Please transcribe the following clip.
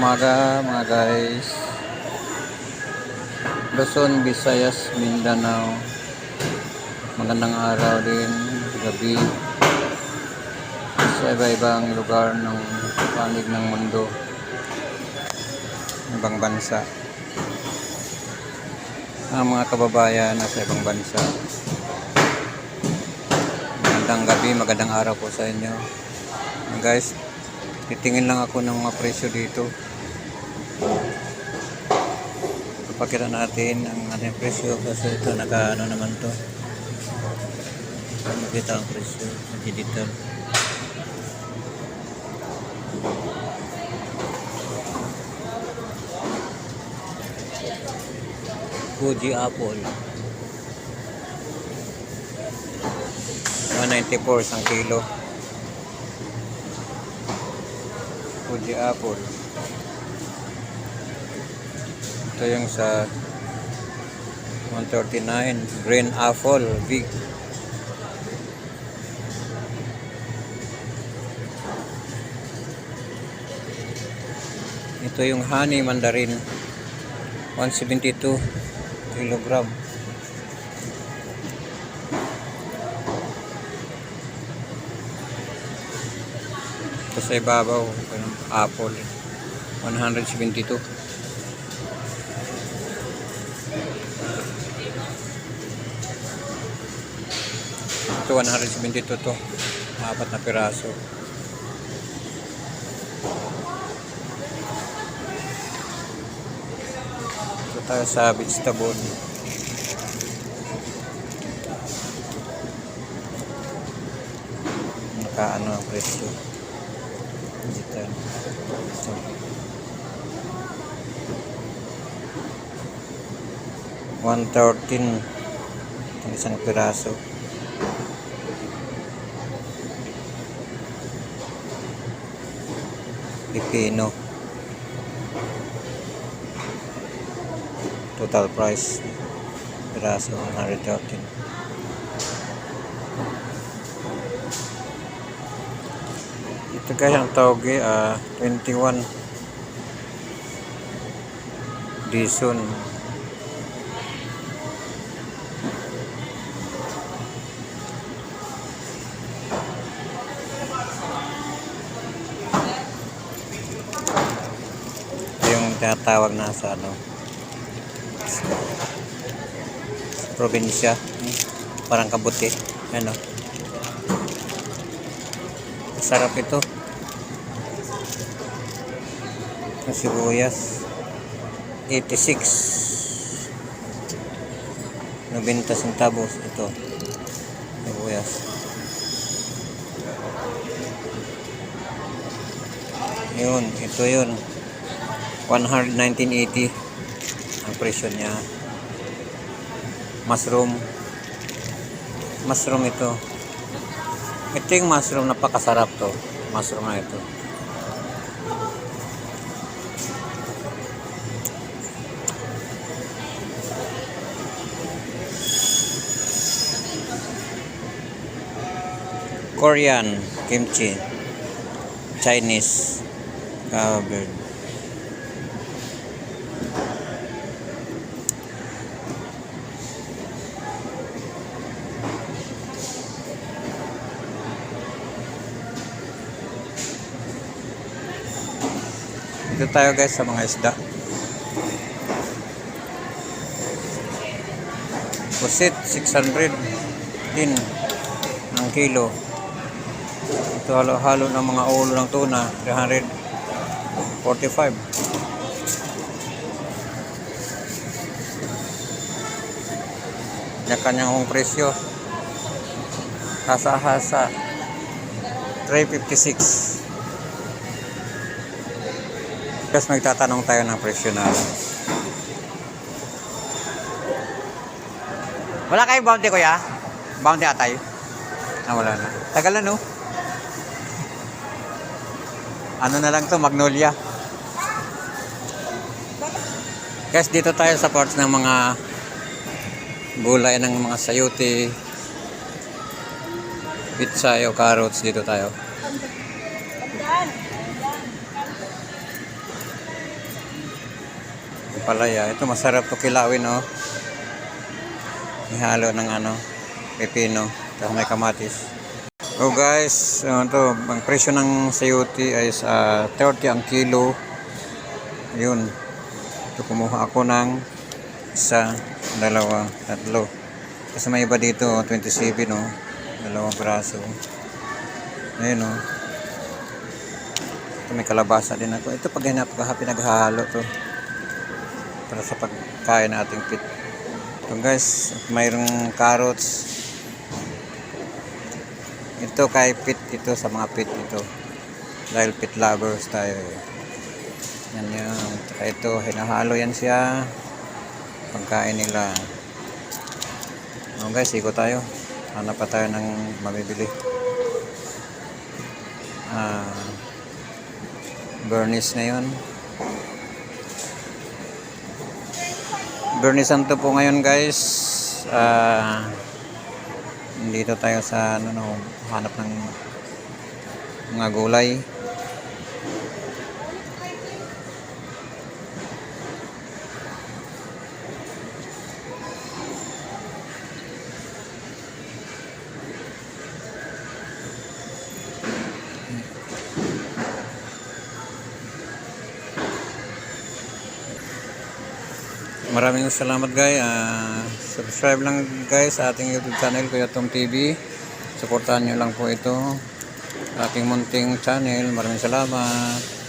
umaga mga guys. Luzon, Visayas, Mindanao. Magandang araw din, gabi. Sa iba-ibang lugar ng panig ng mundo. Ibang bansa. Ang mga kababayan nasa ibang bansa. Magandang gabi, magandang araw po sa inyo. Guys, titingin lang ako ng mga presyo dito. Papakita natin ang ating presyo kasi ito naka ano naman to. Makita ang presyo sa digital. Fuji Apple. 194 isang kilo. Fuji Apple. Ito yung sa 139 Green Apple Big. Ito yung honey mandarin 172 kilogram. Ito sa ibabaw, apple. 172. Ito 172 to. Apat na piraso. Ito tayo sa vegetable. Nakaano ang presyo. Dito. Ito. One thirteen ang isang piraso. Pipino. Total price piraso 113. Ito guys ang tawag ah 21 Dison tinatawag na sa ano probinsya. Parang kabuti. Ano? Sarap ito. Ang sibuyas. 86 90 centavos ito. Sibuyas. Yun ito yun 119.80 ang presyo niya. Mushroom. Mushroom ito. Ito yung mushroom napakasarap to. Mushroom na ito. Korean kimchi. Chinese. Covered Tayo guys sa mga isda. Pusit 600 din ang kilo. Ito halo-halo ng mga ulo ng tuna 345. Yung kanyang hong presyo. Hasa-hasa 356. Tapos magtatanong tayo ng presyo na. Wala kayong bounty kuya? Bounty atay? Ah, wala na. Tagal na no? Ano na lang to, Magnolia. Guys, dito tayo sa parts ng mga gulay ng mga sayote, pizza o carrots. Dito tayo. Palaya. Ito masarap to kilawin oh. Ihalo ng ano, pepino, tapos may kamatis. So guys, uh, to, ang presyo ng sayote ay sa 30 ang kilo. Yun. Ito kumuha ako ng isa, dalawa, tatlo. Kasi may iba dito, oh, 27 no. Dalawang braso. Ayun oh. Ito may kalabasa din ako. Ito pag hinap pinaghahalo to. Para sa pagkain ng ating pit. Ito guys, mayroong carrots. Ito kay pit ito sa mga pit ito. Dahil pit lovers tayo. eh. Yan. Tsaka ito, hinahalo yan siya. Pagkain nila. Oh guys, iko tayo. Hanap pa tayo ng mabibili. Ah, Bernice na yun. Bernie Santo po ngayon guys. Ah, dito tayo sa ano no, hanap ng mga gulay. Maraming salamat guys. Ah, subscribe lang guys sa ating YouTube channel Kuya Tom TV. Suportahan nyo lang po ito. Ating munting channel. Maraming salamat.